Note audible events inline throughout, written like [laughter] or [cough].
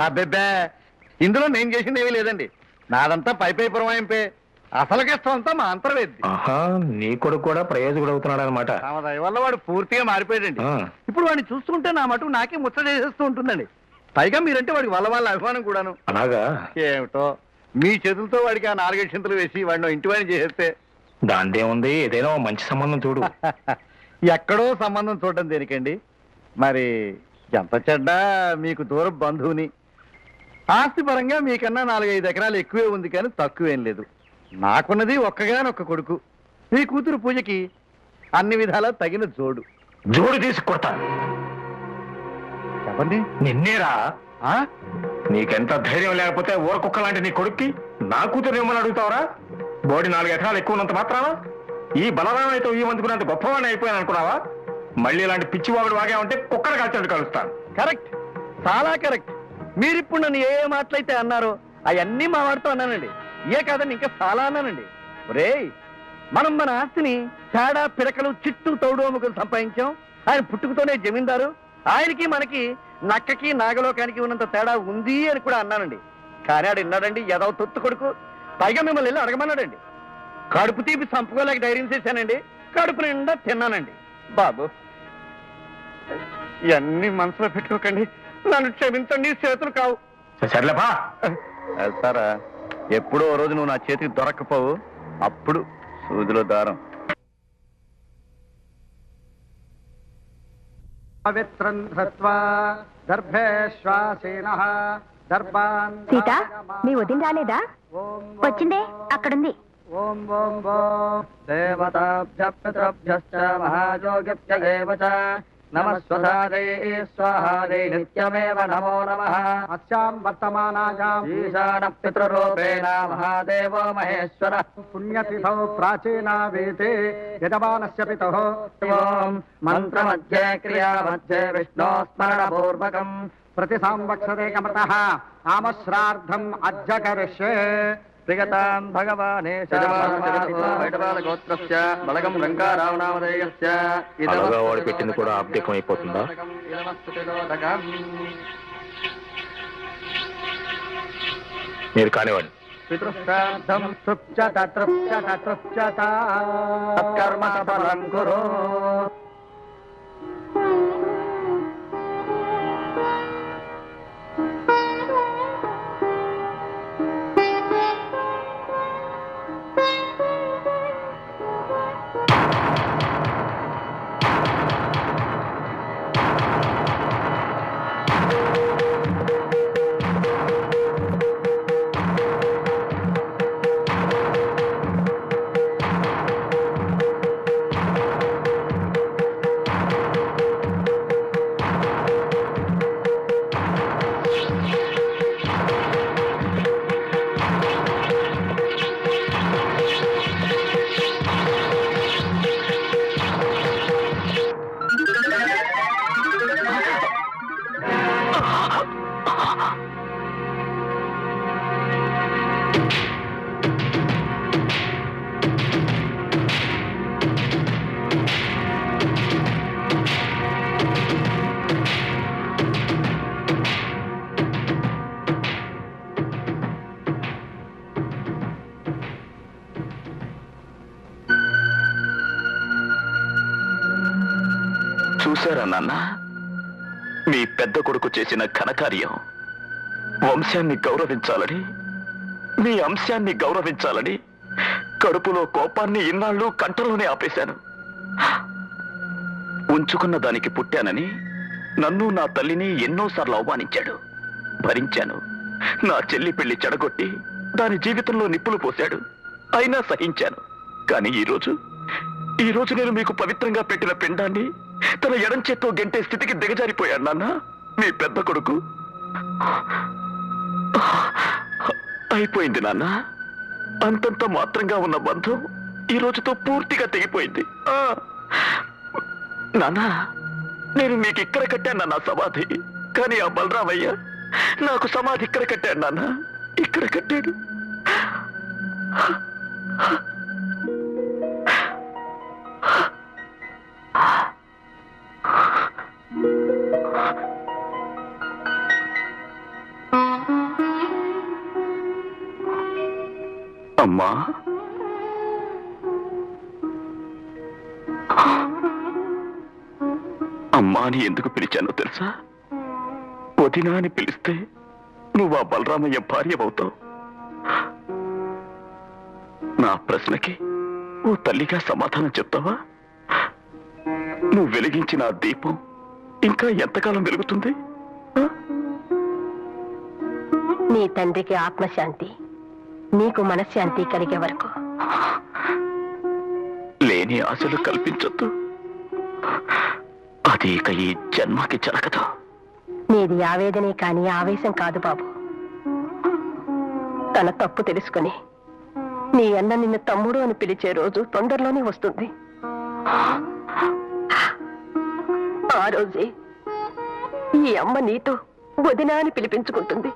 అబ్బెబ్బే ఇందులో నేను చేసింది ఏమీ లేదండి. నాదంతా పై పై పురమాయింపే. అసలు కష్టం అంతా మా అంతర్వేద్ది ఆహా నీ కొడుకు కూడా ప్రయోజకుడు అవుతున్నాడు అనమాట వల్ల వాడు పూర్తిగా మారిపోయాడండి. ఇప్పుడు వాడిని చూస్తుంటే నా మటుకు నాకే ముచ్చట చేసేస్తూ ఉంటుందండి. పైగా మీరంటే వాడికి వల్ల వాళ్ళ అభిమానం కూడాను. అలాగా? ఏమిటో? మీ చేతులతో వాడికి ఆ నాలుగైదు చింతలు వేసి వాడిని ఇంటి వాడిని చేసేస్తే. దాందేముంది? ఏదైనా మంచి సంబంధం చూడు. [laughs] ఎక్కడో సంబంధం చూడటం దేనికండి? మరి ఎంత చెడ్డా? మీకు దూర బంధువుని. ఆస్తి పరంగా మీకన్నా నాలుగైదు ఎకరాలు ఎక్కువే ఉంది కానీ తక్కువేం లేదు. నాకున్నది ఒక్కగానొక్క కొడుకు. మీ కూతురు పూజకి అన్ని విధాలా తగిన జోడు. జోడు తీసి కొడతా. చెప్పండి. నిన్నేరా? ఆ? నీకెంత ధైర్యం లేకపోతే ఊరకుక్క లాంటి నీ కొడుక్కి నా కూతురు ఏమని అడుగుతావరా? బోడి నాలుగు ఎకరాలు ఎక్కువ ఉన్నంత మాత్రానా? ఈ బలరాం అయితే ఈ మందుకున్నంత గొప్పవాడిని అయిపోయాను అనుకున్నావా? మళ్ళీ ఇలాంటి పిచ్చివాగుడు వాగా ఉంటే కుక్కలు కాల్చాడు కలుస్తాను. కరెక్ట్. చాలా కరెక్ట్. మీరిప్పుడు నన్ను ఏ ఏ మాటలైతే అన్నారో అవన్నీ మా వాడితో అన్నానండి. ఏ కాదని ఇంకా చాలా అన్నానండి. ఒరేయ్ మనం మన ఆస్తిని తేడా పిడకలు చిట్టు తౌడు సంపాదించాం. ఆయన పుట్టుకతోనే జమీందారు. ఆయనకి మనకి నక్కకి నాగలోకానికి ఉన్నంత తేడా ఉంది అని కూడా అన్నానండి. కానీ ఆడు విన్నాడండి ఎదవ తొత్తు కొడుకు. పైగా మిమ్మల్ని వెళ్ళి అడగమన్నాడండి. కడుపు తీపి సంపుకోలేక ధైర్యం చేశానండి. కడుపు నిండా తిన్నానండి. బాబు. ఇవన్నీ మనసులో పెట్టుకోకండి. నన్ను క్షమించండి చేతులు కావు. సర్లేపా. ఎప్పుడో ఓ రోజు నువ్వు నా చేతికి దొరక్కపోవు అప్పుడు సూదిలో దారం. పవిత్రం ధృత్వా దర్భేశ్వాసీన దర్భాన్ సీత మీ వదిన రాలేదా? వచ్చిందే అక్కడుంది. ఓం ఓం ఓం. దేవతాభ్య పితృభ్యశ్చ మహాయోగిభ్య ఏవ చ. नमः स्वधारे नित्यमेव नमो नमः। अस्याम् वर्तमानायाम् ईशानपितृरूपेण महादेवो महेश्वरः। पुण्यतिथौ प्राचीना वेते यजमानस्य पितुः। ॐ मन्त्रमध्ये क्रिया मध्ये विष्णोस्मरणपूर्वकम् प्रतिसांवत्सरे कमृतः आमश्रार्धम् अज्जकरिष्ये కరిష్యే ప్రియతాం భగవానే గోత్రస్య బలగం రంగారావణామదేయస్య అలాగా వాడు పెట్టింది కూడా ఆబ్దికం అయిపోతుందా మీరు కానివ్వండి. పితృశ్రాద్ధం తృప్యత తృప్యత తృప్యత తత్కర్మ సఫలం కురు. నాన్న. మీ పెద్ద కొడుకు చేసిన ఘనకార్యం వంశాన్ని గౌరవించాలని మీ అంశాన్ని గౌరవించాలని కడుపులో కోపాన్ని ఇన్నాళ్ళు కంటలోనే ఆపేశాను. ఉంచుకున్న దానికి పుట్టానని నన్ను నా తల్లిని ఎన్నోసార్లు అవమానించాడు. భరించాను. నా చెల్లి పెళ్ళి చెడగొట్టి దాని జీవితంలో నిప్పులు పోశాడు. అయినా సహించాను. కానీ ఈరోజు ఈ రోజు నేను మీకు పవిత్రంగా పెట్టిన పిండాన్ని తన ఎడం చేత్తో గెంటే స్థితికి దిగజారిపోయాడు నాన్న. మీ పెద్ద కొడుకు. అయిపోయింది నాన్న. అంతంత మాత్రంగా ఉన్న బంధం ఈ రోజుతో పూర్తిగా తెగిపోయింది. ఆ! నాన్న నేను మీకు ఇక్కడ కట్టాను నా సమాధి. కానీ ఆ బలరామయ్య నాకు సమాధి ఇక్కడ కట్టాడు నాన్న. ఇక్కడ కట్టాడు. అమ్మా అమ్మా అని ఎందుకు పిలిచానో తెలుసా? వదినా అని పిలిస్తే నువ్వు ఆ బలరామయ్య భార్య అవుతావు. నా ప్రశ్నకి ఓ తల్లిగా సమాధానం చెప్తావా? నువ్వు వెలిగించిన ఆ దీపం ఇంకా ఎంతకాలం వెలుగుతుంది? ఆ? నీ తండ్రికి ఆత్మశాంతి. నీకు మనశ్శాంతి కలిగే వరకు. లేని ఆశలు కల్పించొద్దు. అది ఇక ఈ జన్మకి జరగదు. నీది ఆవేదనే కాని ఆవేశం కాదు బాబు. తన తప్పు తెలుసుకుని నీ అన్న నిన్ను తమ్ముడు అని పిలిచే రోజు తొందరలోనే వస్తుంది. ఆ రోజే ఈ అమ్మ నీతో వదినా అని పిలిపించుకుంటుంది.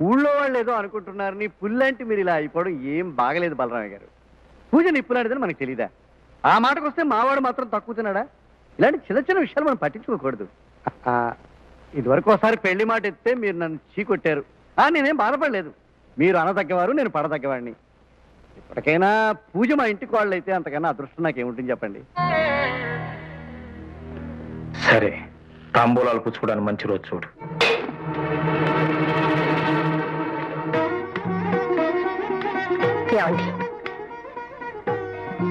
ఊళ్ళో వాళ్ళు ఏదో అనుకుంటున్నారని పుల్లంటి మీరు ఇలా అయిపోవడం ఏం బాగలేదు బలరామయ్య గారు. పూజ నిప్పులాంటిదని మనకు తెలీదా? ఆ మాటకు వస్తే మావాడు మాత్రం తక్కువ తిన్నాడా? ఇలాంటి చిన్న చిన్న విషయాలు మనం పట్టించుకోకూడదు. ఇదివరకు ఒకసారి పెళ్ళి మాట ఎత్తే మీరు నన్ను చీకొట్టారు. ఆ నేనేం బాధపడలేదు. మీరు అనదగ్గవారు నేను పడదగ్గవాడిని. ఇప్పటికైనా పూజ మా ఇంటికి వాళ్ళు అయితే అంతకన్నా అదృష్టం నాకేముంటుంది చెప్పండి? సరే తాంబూలాలు పుచ్చుకోవడానికి మంచి రోజు చూడు. ఏమండి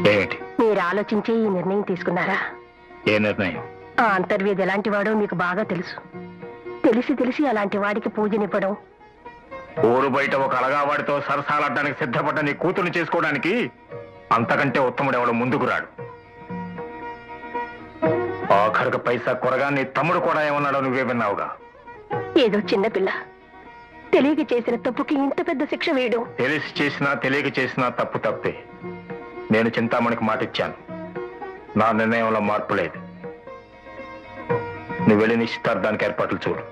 ఏమిటి? మీరు ఆలోచించే ఈ నిర్ణయం తీసుకున్నారా? ఏ నిర్ణయం? ఆ అంతర్వేది ఎలాంటి వాడో మీకు బాగా తెలుసు. తెలిసి తెలిసి అలాంటి వాడికి పూజనివ్వడం. ఊరు బయట ఒక అలగావాడితో సరసాలాడడానికి సిద్ధపడ్డ నీ కూతుర్ని చేసుకోవడానికి అంతకంటే ఉత్తముడు ఎవడు ముందుకు రాడు. ఆఖరికి పైసా కొరగా నీ తమ్ముడు కూడా ఏమన్నాడో నువ్వే విన్నావుగా. ఏదో చిన్నపిల్ల తెలియక చేసిన తప్పుకి ఇంత పెద్ద శిక్ష వేయడం. తెలిసి చేసినా తెలియక చేసినా తప్పు తప్పే. నేను చింతామణికి మాట ఇచ్చాను నా నిర్ణయంలో మార్పు లేదు. నువ్వు వెళ్ళి నిశ్చితార్థానికి ఏర్పాట్లు చూడు.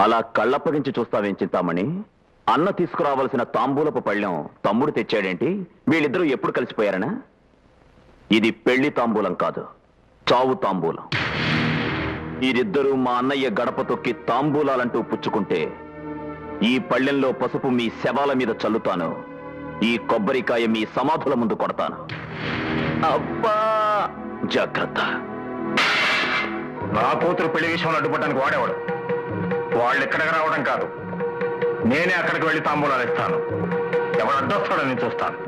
అలా కళ్ళప్పగించి చూస్తావేం చింతామణి? అన్న తీసుకురావాల్సిన తాంబూలపు పళ్ళెం తమ్ముడు తెచ్చాడేంటి? వీళ్ళిద్దరూ ఎప్పుడు కలిసిపోయారనా? ఇది పెళ్ళి తాంబూలం కాదు చావు తాంబూలం. వీరిద్దరూ మా అన్నయ్య గడప తొక్కి తాంబూలాలంటూ పుచ్చుకుంటే ఈ పళ్ళెంలో పసుపు మీ శవాల మీద చల్లుతాను ఈ కొబ్బరికాయ మీ సమాధుల ముందు కొడతాను. అబ్బా! జాగ్రత్త. నా కూతురు పెళ్ళి విషయంలో అడ్డుపడడానికి వాడేవాడు. వాళ్ళు ఇక్కడికి రావడం కాదు. నేనే అక్కడికి వెళ్ళి తాంబూలాలు ఇస్తాను. ఎవడు అడ్డొస్తాడో నేను చూస్తాను.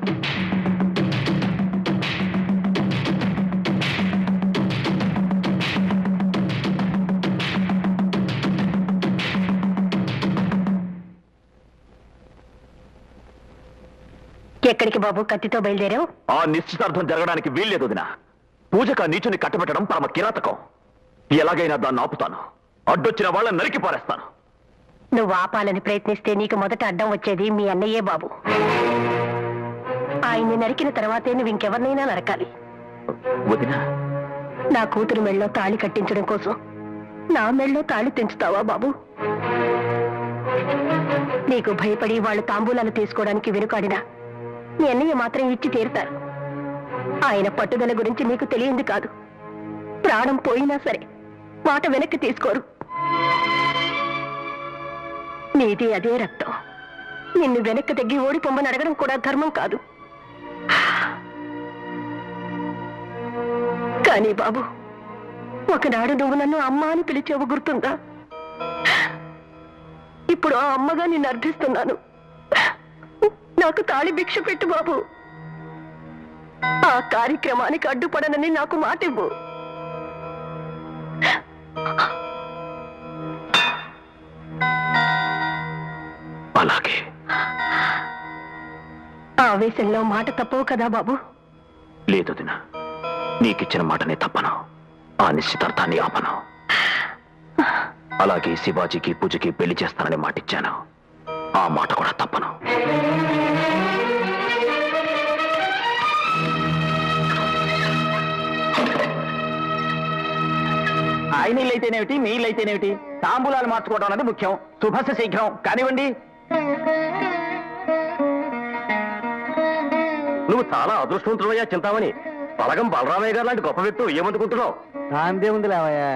ఎక్కడికి బాబు? కత్తితో బయలుదేరావు? ఆ నిశ్చితార్థం జరగడానికి వీల్లేదు వదినా. పూజక నీచుని కట్టబెట్టడం పరమ కిరాతకం. ఎలాగైనా దాన్ని ఆపుతాను. అడ్డొచ్చిన వాళ్ళని నరికి పారేస్తాను. నువ్వు ఆపాలని ప్రయత్నిస్తే నీకు మొదట అడ్డం వచ్చేది మీ అన్నయ్యే బాబు. ఆయన్ని నరికిన తర్వాతే నువ్వు ఇంకెవరినైనా నరకాలి. వదినా. నా కూతురు మెళ్ళో తాళి కట్టించడం కోసం నా మెళ్ళో తాళి తెంచుతావా బాబు? నీకు భయపడి వాళ్ళు తాంబూలాలు తీసుకోవడానికి వెనుకాడినా మీ అన్నయ్య మాత్రం ఇచ్చి తీరుతారు. ఆయన పట్టుదల గురించి నీకు తెలియంది కాదు. ప్రాణం పోయినా సరే మాట వెనక్కి తీసుకోరు. నీది అదే రక్తం. నిన్ను వెనక్కి తగ్గి ఓడిపోమ్మని అడగడం కూడా ధర్మం కాదు. కానీ బాబు ఒకనాడు నువ్వు నన్ను అమ్మ అని పిలిచేవు గుర్తుందా? ఇప్పుడు ఆ అమ్మగా నిన్ను అర్థిస్తున్నాను. నాకు తాళి భిక్ష పెట్టు బాబు. ఆ కార్యక్రమానికి అడ్డుపడనని నాకు మాటివ్వు. అలాగే. ఆ ఆవేశంలో మాట తప్పవు కదా బాబు. లేదు వదినా నీకిచ్చిన మాటనే తప్పను. ఆ నిశ్చితార్థాన్ని ఆపను. అలాగే శివాజీకి పూజకి పెళ్ళి చేస్తానని మాటిచ్చాను. ఆ మాట కూడా తప్పను. ఆయన ఇల్లైతేనేమిటి మీ ఇల్లైతేనేమిటి తాంబూలాలు మార్చుకోవడం అనేది ముఖ్యం. శుభస శీఘ్రం. కానివ్వండి. నువ్వు చాలా అదృష్టవంతుడయ్యా చింతామణి. పలగం బలరామయ్య గారు లాంటి గొప్ప వ్యక్తి ఏమనుకుంటున్నావు దాందే ఉంది లేవయ్యా?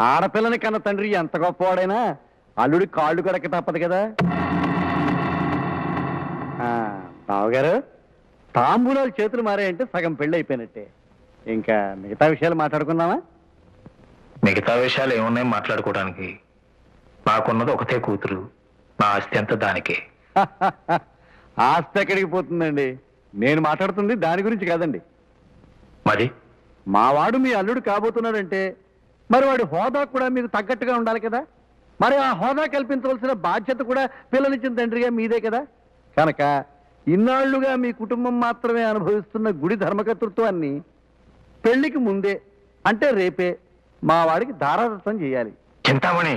ఆడపిల్లని కన్న తండ్రి ఎంత గొప్పవాడైనా అల్లుడి కాళ్ళు కడక తప్పదు కదా? ఆ, బావగారు తాంబూలాలు చేతులు మారాయంటే సగం పెళ్ళి అయిపోయినట్టే ఇంకా మిగతా విషయాలు మాట్లాడుకుందామా? మిగతా విషయాలు ఏమున్నాయి మాట్లాడుకోవడానికి? నాకున్నది ఒకతే కూతురు. నా ఆస్తి అంతా దానికే. [laughs] ఆస్తి ఎక్కడికి పోతుందండి? నేను మాట్లాడుతుంది దాని గురించి కాదండి. మరి? మా వాడు మీ అల్లుడు కాబోతున్నాడంటే మరి వాడి హోదా కూడా మీకు తగ్గట్టుగా ఉండాలి కదా? మరి ఆ హోదా కల్పించవలసిన బాధ్యత కూడా పిల్లనిచ్చిన తండ్రిగా మీదే కదా? కనుక ఇన్నాళ్ళుగా మీ కుటుంబం మాత్రమే అనుభవిస్తున్న గుడి ధర్మకర్తృత్వాన్ని పెళ్ళికి ముందే అంటే రేపే మా వాడికి దారాదత్తం చేయాలి. చింతామణి!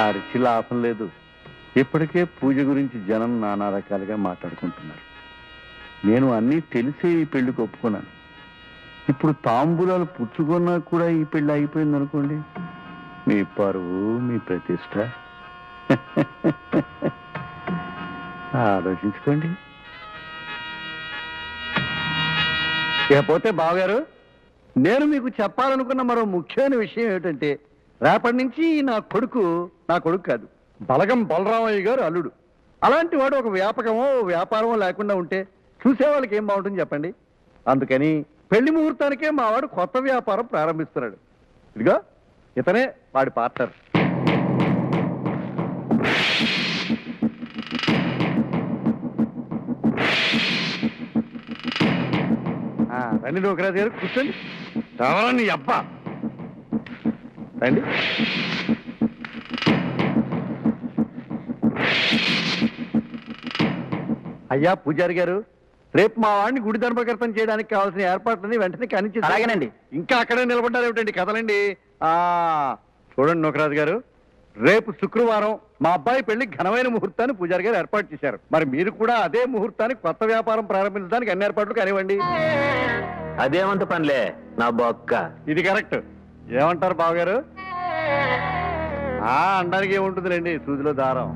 ఆ రుచి లాభం లేదు. ఇప్పటికే పూజ గురించి జనం నానా రకాలుగా మాట్లాడుకుంటున్నారు. నేను అన్నీ తెలిసే ఈ పెళ్ళికి ఒప్పుకున్నాను. ఇప్పుడు తాంబూలాలు పుచ్చుకున్నా కూడా ఈ పెళ్ళి అయిపోయింది అనుకోండి మీ పరువు మీ ప్రతిష్ట. [laughs] ఆలోచించుకోండి. ఇకపోతే బావగారు నేను మీకు చెప్పాలనుకున్న మరో ముఖ్యమైన విషయం ఏమిటంటే రేపటి నుంచి నా కొడుకు నా కొడుకు కాదు. బలగం బలరామయ్య గారు అల్లుడు. అలాంటి వాడు ఒక వ్యాపకమో వ్యాపారమో లేకుండా ఉంటే చూసే వాళ్ళకి ఏం బాగుంటుంది చెప్పండి? అందుకని పెళ్ళి ముహూర్తానికే మా వాడు కొత్త వ్యాపారం ప్రారంభిస్తున్నాడు. ఇదిగో ఇతనే వాడి పార్ట్నర్. రండి నూకరాజు గారు కూర్చోండి. రావాలని అబ్బా? రండి. అయ్యా పూజారి గారు రేపు మా వాడిని గుడి ధర్మకర్తం చేయడానికి కావాల్సిన ఏర్పాట్లని వెంటనే కనిచి అలాగేనండి. ఇంకా అక్కడే నిలబడ్డారు ఏమిటండి కదలండి ఆ చూడండి నూకరాజు గారు రేపు శుక్రవారం మా అబ్బాయి పెళ్ళి ఘనమైన ముహూర్తాన్ని పూజారి గారు ఏర్పాటు చేశారు. మరి మీరు కూడా అదే ముహూర్తానికి కొత్త వ్యాపారం ప్రారంభించడానికి అన్ని ఏర్పాట్లు కానివ్వండి. అదేమంత పనిలే నా బొక్క. ఇది కరెక్ట్. ఏమంటారు బావగారు? అందరికీ అనడానికి ఏముంటుందిలేండి సూదిలో దారం.